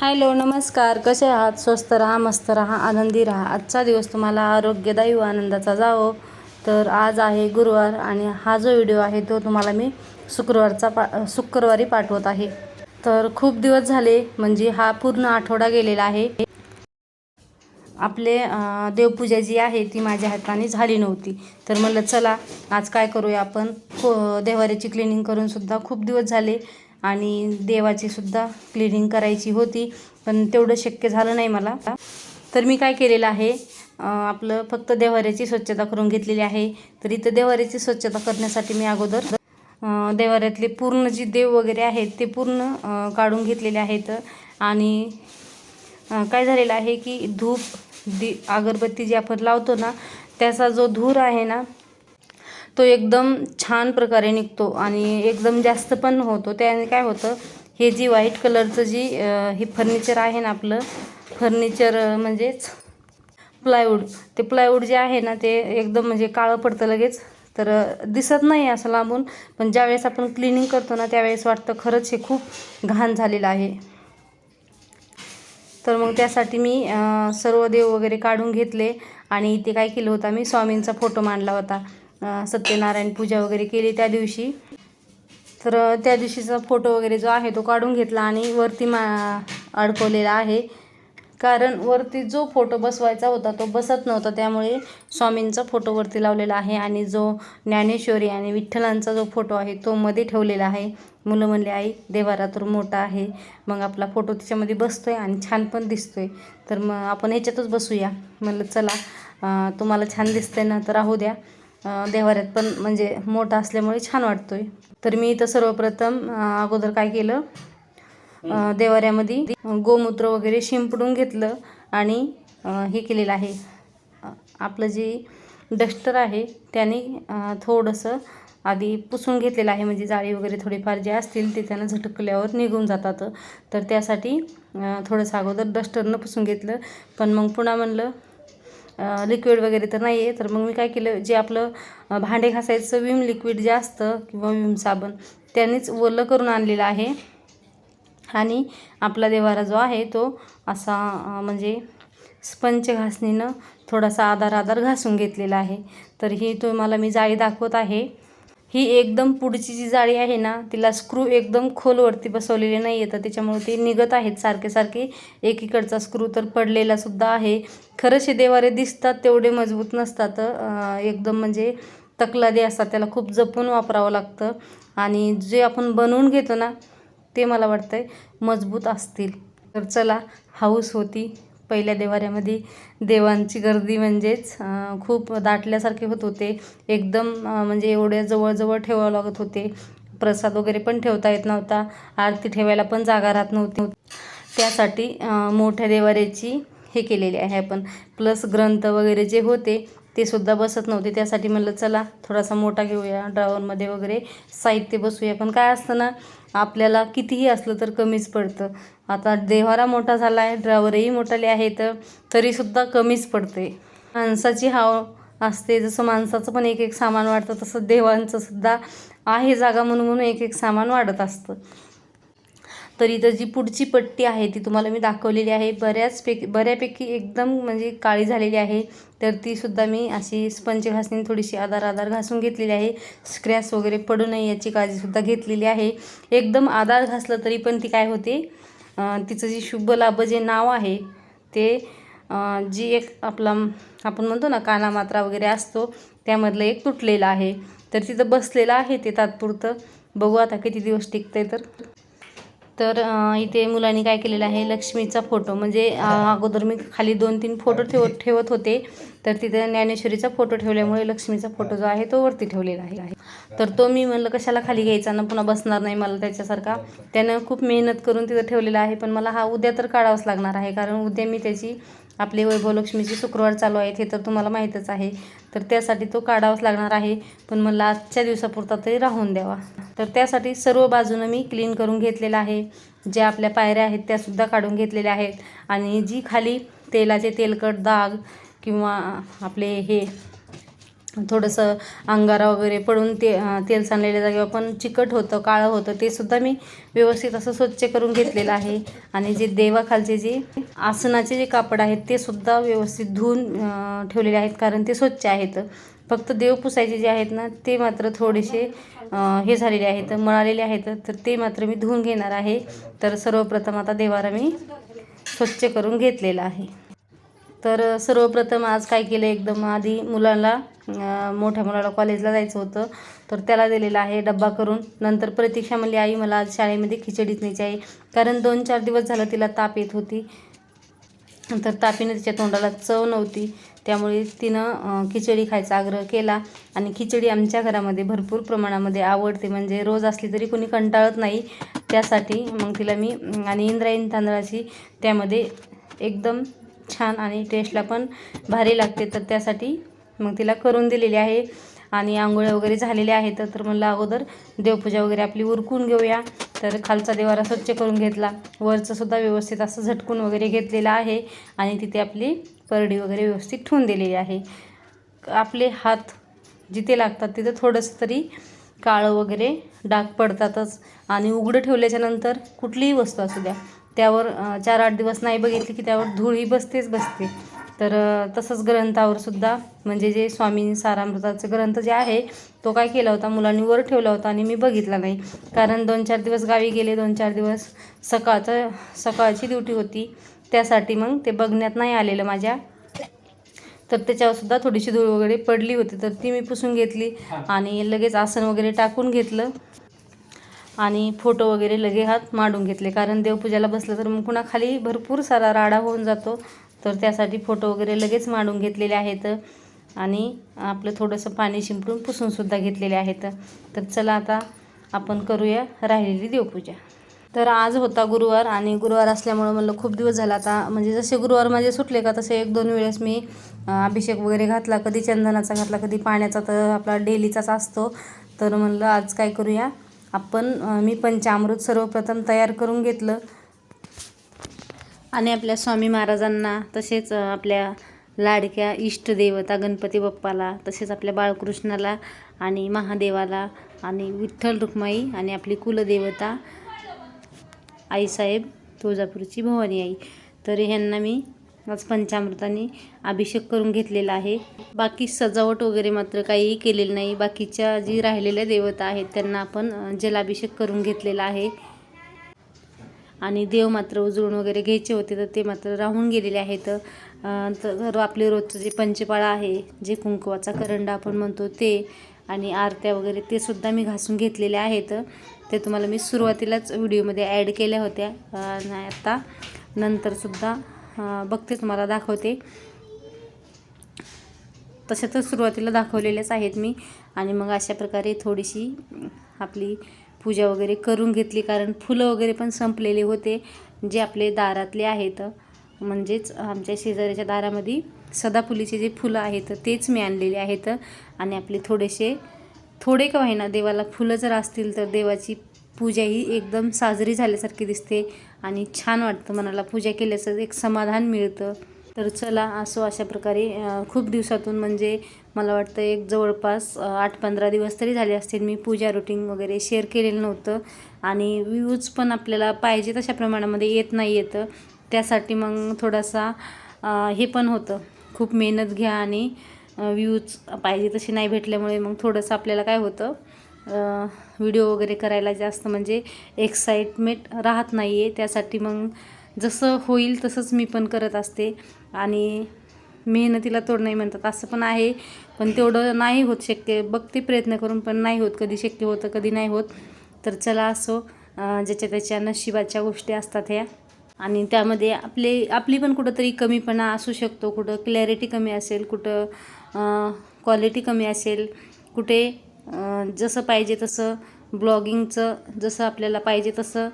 Hello नमस्कार. कसे आहात? स्वस्त राहा मस्त राहा आनंदी राहा. आजचा दिवस तुम्हाला आरोग्यदायी व आनंदाचा जावो. तर आज आहे गुरुवार आणि हा जो व्हिडिओ आहे तो तुम्हाला मी शुक्रवारचा पा शुक्रवारी पाठवत आहे. तर खूप दिवस झाले म्हणजे हा पूर्ण आठवडा गेलेला आहे. आपले देवपूजा जी आहे ती माझ्या हाताने झाली नव्हती. तर म्हणलं चला आज काय करूया आपण? खो देवाऱ्याची क्लिनिंग करून सुद्धा खूप दिवस झाले. आणि देवाची सुद्धा क्लिनिंग करायची होती पण तेवढं शक्य झालं नाही मला. तर मी काय केलेलं आहे आपलं फक्त देवाऱ्याची स्वच्छता करून घेतलेली आहे. तर इथं देवाऱ्याची स्वच्छता करण्यासाठी मी अगोदर देवाऱ्यातले पूर्ण जी देव वगैरे आहेत ते पूर्ण काढून घेतलेले आहेत. आणि काय झालेलं आहे की धूप दि अगरबत्ती जी आपण लावतो ना त्याचा जो धूर आहे ना तो एकदम छान प्रकारे निघतो आणि एकदम जास्त पण होतो. त्याने काय होतं हे जी व्हाईट कलरचं जी हे फर्निचर आहे ना आपलं फर्निचर म्हणजेच प्लायवूड ते प्लायवूड जे आहे ना ते एकदम म्हणजे काळं पडतं लगेच. तर दिसत नाही असं लांबून पण ज्यावेळेस आपण क्लिनिंग करतो ना त्यावेळेस वाटतं खरंच हे खूप घाण झालेलं आहे. तर मग त्यासाठी मी सर्व देव वगैरे काढून घेतले आणि इथे काय केलं होतं मी स्वामींचा फोटो मांडला होता. सत्यनारायण पूजा वगैरे केली त्या दिवशी. तर त्या दिवशीचा फोटो वगैरे जो आहे तो काढून घेतला आणि वरती मा अडकवलेला आहे. कारण वरती जो फोटो बसवायचा होता तो बसत नव्हता त्यामुळे स्वामींचा फोटो वरती लावलेला आहे आणि जो ज्ञानेश्वरी आणि विठ्ठलांचा जो फोटो आहे तो मध्ये ठेवलेला आहे. मुलं म्हणले आई देवारा तर मोठा आहे. मग आपला फोटो त्याच्यामध्ये बसतो आहे आणि छान पण दिसतो आहे तर मग आपण ह्याच्यातच बसूया. म्हणलं चला तुम्हाला छान दिसतंय ना तर राहू द्या. देवाऱ्यात पण म्हणजे मोठा असल्यामुळे छान वाटतो आहे तर मी इथं सर्वप्रथम अगोदर काय केलं? देवाऱ्यामध्ये गोमूत्र वगैरे शिंपडून घेतलं आणि हे केलेलं आहे. आपलं जे डस्टर आहे त्याने थोडंसं आधी पुसून घेतलेलं आहे. म्हणजे जाळी वगैरे थोडीफार जे असतील ते त्यानं झटकल्यावर निघून जातात. तर त्यासाठी थोडंसं अगोदर डस्टरनं पुसून घेतलं. पण मग पुन्हा म्हणलं लिक्विड वगैरे तर नाही आहे तर मग मी काय केलं जे आपलं भांडे घासायचं विम लिक्विड जे असतं किंवा विम साबण त्यानेच ओलं करून आणलेलं आहे. आणि आपला देवारा जो आहे तो असा म्हणजे स्पंच घासणीनं थोडासा आधार आधार घासून घेतलेला आहे. तर ही तुम्हाला मी जाळी दाखवत आहे. ही एकदम पुढची जी जाळी आहे ना तिला स्क्रू एकदम खोलवरती बसवलेले नाही आहे तर त्याच्यामुळे ते निघत आहेत सारखे सारखे. एकीकडचा स्क्रू तर पडलेला सुद्धा आहे. खरंच हे देवारे दिसतात तेवढे मजबूत नसतात. एकदम म्हणजे तकलादी असतात. त्याला खूप जपून वापरावं लागतं. आणि जे आपण बनवून घेतो ना ते मला वाटतं मजबूत असतील. तर चला हाऊस होती. पहिल्या देवाऱ्यामध्ये देवांची गर्दी म्हणजेच खूप दाटल्यासारखे होत होते. एकदम म्हणजे एवढ्या जवळजवळ ठेवावं लागत होते. प्रसाद वगैरे पण ठेवता येत नव्हता. आरती ठेवायला पण जागा राहत नव्हती. त्यासाठी मोठ्या देवाऱ्याची हे केलेली आहे आपण. प्लस ग्रंथ वगैरे जे होते ते सुद्धा बसत नव्हते. त्यासाठी म्हणलं चला थोडासा मोठा घेऊया ड्रावरमध्ये वगैरे. साहित्य बसूया. पण काय असतं ना आपल्याला कितीही असलं तर कमीच पडतं. आता देवारा मोठा झाला आहे ड्रायवरही मोठाले आहेत तरीसुद्धा कमीच पडते. माणसाची हाव असते जसं माणसाचं पण एक एक सामान वाढतं तसं देवांचं सुद्धा आहे जागा म्हणून म्हणून एक एक सामान वाढत असतं. तर इथं जी पुढची पट्टी आहे ती तुम्हाला मी दाखवलेली आहे. बऱ्याचपैकी बऱ्यापैकी एकदम म्हणजे काळी झालेली आहे. तर ती सुद्धा मी अशी स्पंज घासणी थोडीशी आधार आधार घासून घेतलेली आहे. स्क्रॅच वगैरे पडू नये याची काळजीसुद्धा घेतलेली आहे. एकदम आधार घासलं तरी पण ती काय होते? तिचं जी शुभ लाभ जे नाव आहे ते जी एक आपला आपण म्हणतो ना कानामात्रा वगैरे असतो त्यामधलं एक तुटलेलं आहे. तर तिथं बसलेलं आहे ते तात्पुरतं. बघू आता किती दिवस टिकतंय तर. तर इथे मुलांनी काय केलेलं आहे लक्ष्मीचा फोटो म्हणजे अगोदर मी खाली दोन तीन फोटो ठेव ठेवत होते तर तिथे ज्ञानेश्वरीचा फोटो ठेवल्यामुळे लक्ष्मीचा फोटो जो आहे तो वरती ठेवलेला आहे. तर तो मी म्हणलं कशाला खाली घ्यायचा? ना पुन्हा बसणार नाही मला त्याच्यासारखा. त्यानं खूप मेहनत करून तिथं ठेवलेला आहे पण मला हा उद्या तर काढावाच लागणार आहे कारण उद्या मी त्याची आपले वैभवलक्ष्मीची शुक्रवार चालू आहेत हे तर तुम्हाला माहीतच आहे. तर त्यासाठी तो काढावाच लागणार आहे. पण मला आजच्या दिवसापुरता तरी राहून द्यावा. तर त्यासाठी सर्व बाजूनं मी क्लीन करून घेतलेलं आहे. ज्या आपल्या पायऱ्या आहेत त्यासुद्धा काढून घेतलेल्या आहेत. आणि जी खाली तेलाचे तेलकट दाग किंवा आपले हे थोडंसं अंगारा वगैरे पडून ते तेल सांडलेल्या जागेवर पण चिकट होतं काळं होतं ते सुद्धा मी व्यवस्थित असं स्वच्छ करून घेतलेलं आहे. आणि जे देवाखालचे जे आसनाचे जे कापड आहेत ते सुद्धा व्यवस्थित धुवून ठेवलेले आहेत कारण ते स्वच्छ आहेत. फक्त देव पुसायचे जे आहेत ना ते मात्र थोडेसे हे झालेले आहेत मळालेले आहेत. तर ते मात्र मी धुवून घेणार आहे. तर सर्वप्रथम आता देवारा मी स्वच्छ करून घेतलेलं आहे. तर सर्वप्रथम आज काय केलं एकदम आधी मुलाला मोठ्या मुलाला कॉलेजला जायचं होतं. तर त्याला दिलेला आहे डब्बा करून. नंतर प्रतीक्षा म्हणली आई मला आज शाळेमध्ये खिचडीच न्यायची आहे. कारण दोन चार दिवस झालं तिला ताप येत होती. तर तापीनं तिच्या तोंडाला चव नव्हती. त्यामुळे तिनं खिचडी खायचा आग्रह केला. आणि खिचडी आमच्या घरामध्ये भरपूर प्रमाणामध्ये आवडते. म्हणजे रोज असली तरी कोणी कंटाळत नाही. त्यासाठी मग तिला मी आणि इंद्रायणी तांदळाची त्यामध्ये एकदम छान आणि टेस्टला पण भारी लागते. तर त्यासाठी मग तिला करून दिलेली आहे. आणि आंघोळ्या वगैरे झालेल्या आहेत तर म्हणलं अगोदर देवपूजा वगैरे आपली उरकून घेऊया. तर खालचा देवारा स्वच्छ करून घेतला. वरचं सुद्धा व्यवस्थित असं झटकून वगैरे घेतलेलं आहे. आणि तिथे आपली परडी वगैरे व्यवस्थित ठेवून दिलेली आहे. आपले हात जिथे लागतात तिथं थोडंसं तरी काळं वगैरे डाग पडतातच. आणि उघडं ठेवल्याच्यानंतर कुठलीही वस्तू असू द्या. त्यावर चार आठ दिवस नाही बघितली की त्यावर धूळ ही बसतेच बसते. तर तसंच ग्रंथावर सुद्धा म्हणजे जे स्वामी सारामृताचं ग्रंथ जे आहे तो काय केला होता मुलांनी वर ठेवला होता आणि मी बघितला नाही. कारण दोन चार दिवस गावी गेले दोन चार दिवस सकाळचं सकाळची ड्युटी होती. त्यासाठी मग ते बघण्यात नाही आलेलं माझ्या. तर त्याच्यावर सुद्धा थोडीशी धूळ वगैरे पडली होती. तर ती मी पुसून घेतली आणि लगेच आसन वगैरे टाकून घेतलं. आणि फोटो वगैरे लगे हात मांडून घेतले. कारण देवपूजाला बसलं तर मग पुन्हा खाली भरपूर सारा राडा होऊन जातो. तर त्यासाठी फोटो वगैरे लगेच मांडून घेतलेले आहेत. आणि आपलं थोडंसं पाणी शिंपडून पुसूनसुद्धा घेतलेले आहेत. तर चला आता आपण करूया राहिलेली देवपूजा. तर आज होता गुरुवार आणि गुरुवार असल्यामुळं म्हणलं खूप दिवस झाला आता. म्हणजे जसे गुरुवार माझे सुटले का तसे एक दोन वेळेस मी अभिषेक वगैरे घातला कधी चंदनाचा घातला कधी पाण्याचा तर आपला डेलीचाच असतो. तर म्हणलं आज काय करूया? आपण मी पंचामृत सर्वप्रथम तयार करून घेतलं. आणि आपल्या स्वामी महाराजांना तसेच आपल्या लाडक्या इष्टदेवता गणपती बाप्पाला तसेच आपल्या बाळकृष्णाला आणि महादेवाला आणि विठ्ठल रुक्माई आणि आपली कुलदेवता आईसाहेब तुळजापूरची भवानी आई. तर ह्यांना मी आज पंचामृताने अभिषेक करून घेतलेला आहे. बाकी सजावट वगैरे मात्र काहीही केलेलं नाही. बाकीच्या जी राहिलेल्या देवता आहेत त्यांना आपण जलाभिषेक करून घेतलेला आहे. आणि देव मात्र उजळून वगैरे घ्यायचे होते तर ते मात्र राहून गेलेले आहेत. तर आपले रोजचं जे पंचपाळा आहे जे कुंकवाचा करंडा आपण म्हणतो ते आणि आरत्या वगैरे ते सुद्धा मी घासून घेतलेले आहेत. ते तुम्हाला मी सुरुवातीलाच व्हिडिओमध्ये ॲड केल्या होत्या. आता नंतरसुद्धा बघते तुम्हाला दाखवते. तशा तर सुरुवातीला दाखवलेल्याच आहेत मी. आणि मग अशा प्रकारे थोडीशी आपली पूजा वगैरे करून घेतली कारण फुलं वगैरे पण संपलेले होते जे आपले दारातले आहेत. म्हणजेच आमच्या शेजाऱ्याच्या दारामध्ये सदाफुलीचे जे फुलं आहेत तेच मी आणलेले आहेत. आणि आपले थोडेसे थोडे का होईना देवाला फुलं जर असतील तर देवाची पूजा ही एकदम साजरी झाल्यासारखी दिसते. आणि छान वाटतं मनाला. पूजा केल्याचं एक समाधान मिळतं. तर चला असो अशा प्रकारे खूप दिवसातून म्हणजे मला वाटतं एक जवळपास आठ पंधरा दिवस तरी झाले असतील मी पूजा रुटीन वगैरे शेअर केलेलं नव्हतं. आणि व्ह्यूज पण आपल्याला पाहिजे तशा प्रमाणामध्ये येत नाही येतं. त्यासाठी मग थोडासा हे पण होतं. खूप मेहनत घ्या आणि व्ह्यूज पाहिजे तसे नाही भेटल्यामुळे मग थोडंसं आपल्याला काय होतं व्हिडिओ वगैरे करायला जास्त म्हणजे एक्साइटमेंट राहत नाही आहे त्यासाठी मग जसं होईल तसंच मी पण करत असते. आणि मेहनतीला तोड नाही म्हणतात. असं पण आहे. पण तेवढं नाही होत शक्य. बघते प्रयत्न करून पण नाही होत. कधी शक्य होतं कधी नाही होत. तर चला असो. ज्याच्या त्याच्या नशिबाच्या गोष्टी असतात ह्या. आणि त्यामध्ये आपले आपली पण कुठंतरी कमीपणा असू शकतो. कुठं क्लॅरिटी कमी असेल कुठं क्वालिटी कमी असेल. कुठे जसं पाहिजे तसं ब्लॉगिंगचं जसं आपल्याला पाहिजे तसं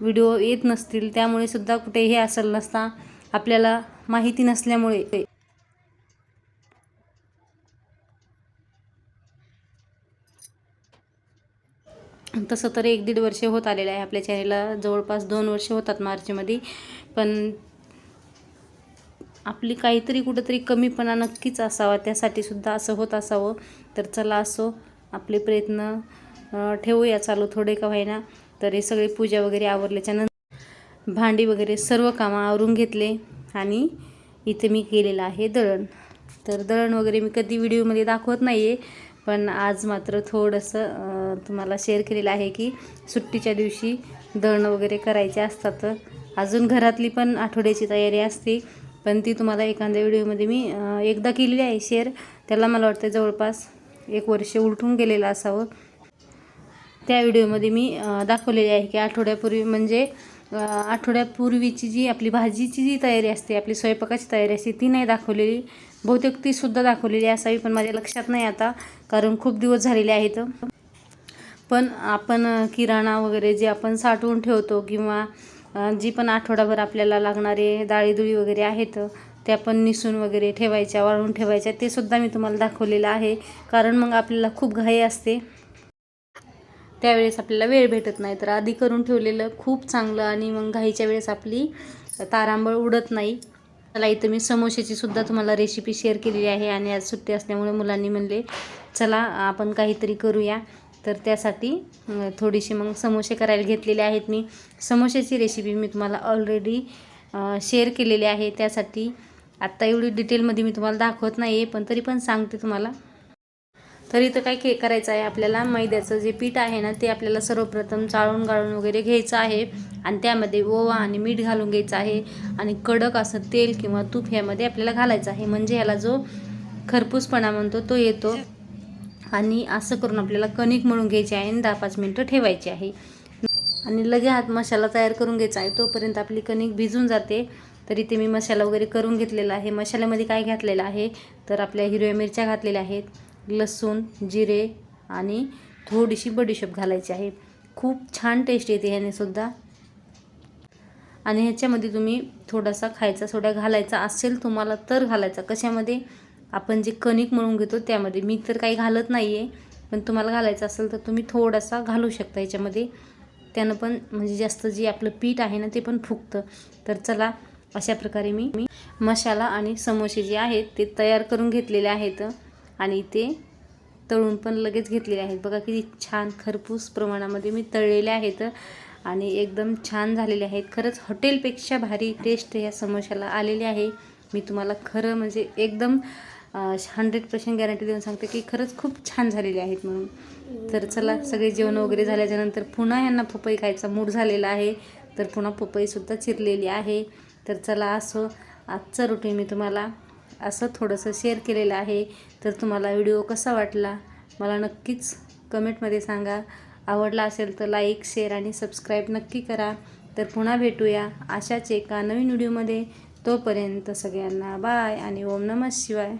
व्हिडिओ येत नसतील त्यामुळे सुद्धा कुठे हे असेल नसता आपल्याला माहिती नसल्यामुळे. तसं तर एक दीड वर्ष होत आलेलं आहे. आपल्या चॅनेलला जवळपास दोन वर्ष होतात मार्चमध्ये. पण आपली काहीतरी कुठंतरी कमीपणा नक्कीच असावा. त्यासाठी सुद्धा असं होत असावं. तर चला असो आपले प्रयत्न ठेवूया चालू थोडे का व्हायना तर हे सगळे पूजा वगैरे आवरल्याच्या नंतर भांडी वगैरे सर्व कामं आवरून घेतले आणि इथे मी केलेलं आहे दळण. तर दळण वगैरे मी कधी व्हिडिओमध्ये दाखवत नाही आहे पण आज मात्र थोडंसं तुम्हाला शेअर केलेलं आहे की सुट्टीच्या दिवशी दळण वगैरे करायचे असतात. अजून घरातली पण आठवड्याची तयारी असते पण ती तुम्हाला एखाद्या व्हिडिओमध्ये मी एकदा केलेली आहे शेअर. त्याला मला वाटतं जवळपास एक वर्ष उलटून गेलेलं असावं. त्या व्हिडिओमध्ये मी दाखवलेली आहे की आठवड्यापूर्वी म्हणजे आठवड्यापूर्वीची जी आपली भाजीची जी तयारी असते आपली स्वयंपाकाची तयारी असते ती नाही दाखवलेली. बहुतेक तीसुद्धा दाखवलेली असावी पण माझ्या लक्षात नाही आता कारण खूप दिवस झालेले आहेत. पण आपण किराणा वगैरे जे आपण साठवून ठेवतो किंवा जी पण आठवडाभर आपल्याला लागणारे डाळीदुळी वगैरे आहेत त्या पण निसून वगैरे ठेवायच्या वाळून ठेवायच्या ते सुद्धा मी तुम्हाला दाखवलेलं आहे. कारण मग आपल्याला खूप घाई असते. त्यावेळेस आपल्याला वेळ भेटत नाही. तर आधी करून ठेवलेलं खूप चांगलं आणि मग घाईच्या वेळेस आपली तारांबळ उडत नाही. चला इथं मी समोश्याची सुद्धा तुम्हाला रेसिपी शेअर केलेली आहे आणि आज सुट्टी असल्यामुळे मुलांनी म्हणले चला आपण काहीतरी करूया. तर त्यासाठी थोडीशी मग समोसे करायला घेतलेले आहेत मी. समोश्याची रेसिपी मी तुम्हाला ऑलरेडी शेअर केलेली आहे. त्यासाठी आत्ता एवढी डिटेलमध्ये मी तुम्हाला दाखवत नाही आहे पण तरी पण सांगते तुम्हाला. तर इथं काय के करायचं आहे आपल्याला? मैद्याचं जे पीठ आहे ना ते आपल्याला सर्वप्रथम चाळून गाळून वगैरे घ्यायचं आहे. आणि त्यामध्ये ओवा आणि मीठ घालून घ्यायचं आहे. आणि कडक असं तेल किंवा तूप ह्यामध्ये आपल्याला घालायचं आहे. म्हणजे ह्याला जो खरपूसपणा म्हणतो तो येतो. आणि असं करून आपल्याला कणिक मळून घ्यायची आहे आणि दहा पाच मिनटं ठेवायची आहे. आणि लगे हात मसाला तयार करून घ्यायचा आहे. तोपर्यंत आपली कणिक भिजून जाते. तरी ते मी मसाला वगैरे करून घेतलेला आहे. मसाल्यामध्ये काय घातलेलं आहे? तर आपल्या हिरव्या मिरच्या घातलेल्या आहेत लसूण जिरे आणि थोडीशी बडीशेप घालायची आहे. खूप छान टेस्ट येते ह्याने सुद्धा. आणि ह्याच्यामध्ये तुम्ही थोडासा खायचा सोडा घालायचा असेल तुम्हाला तर घालायचा. कशामध्ये? आपण जे कणिक म्हणून घेतो त्यामध्ये. मी तर काही घालत नाही आहे पण तुम्हाला घालायचं असेल तर तुम्ही थोडासा घालू शकता ह्याच्यामध्ये. त्यानं पण म्हणजे जास्त जे आपलं पीठ आहे ना ते पण फुगतं. तर चला अशा प्रकारे मी मी मसाला आणि समोसे जे आहेत ते तयार करून घेतलेले आहेत. आणि ते तळून पण लगेच घेतलेले आहेत. बघा किती छान खरपूस प्रमाणामध्ये मी तळलेले आहेत आणि एकदम छान झालेले आहेत. खरंच हॉटेलपेक्षा भारी टेस्ट या समोशाला आलेली आहे. मी तुम्हाला खरं म्हणजे एकदम हंड्रेड पर्सेंट गॅरंटी देऊन सांगते की खरंच खूप छान झालेले आहेत म्हणून. तर चला सगळे जेवण वगैरे झाल्याच्यानंतर पुन्हा यांना पपई खायचा मूड झालेला आहे. तर पुन्हा पपईसुद्धा चिरलेली आहे. तर चला असं आजचं रुटीन मी तुम्हाला असं थोडंसं शेअर केलेलं आहे. तर तुम्हाला व्हिडिओ कसा वाटला? मला नक्कीच कमेंटमध्ये सांगा. आवडला असेल तर लाईक शेअर आणि सबस्क्राईब नक्की करा. तर पुन्हा भेटूया अशाच एका नवीन व्हिडिओमध्ये तोपर्यंत सगळ्यांना बाय आणि ओम नमः शिवाय.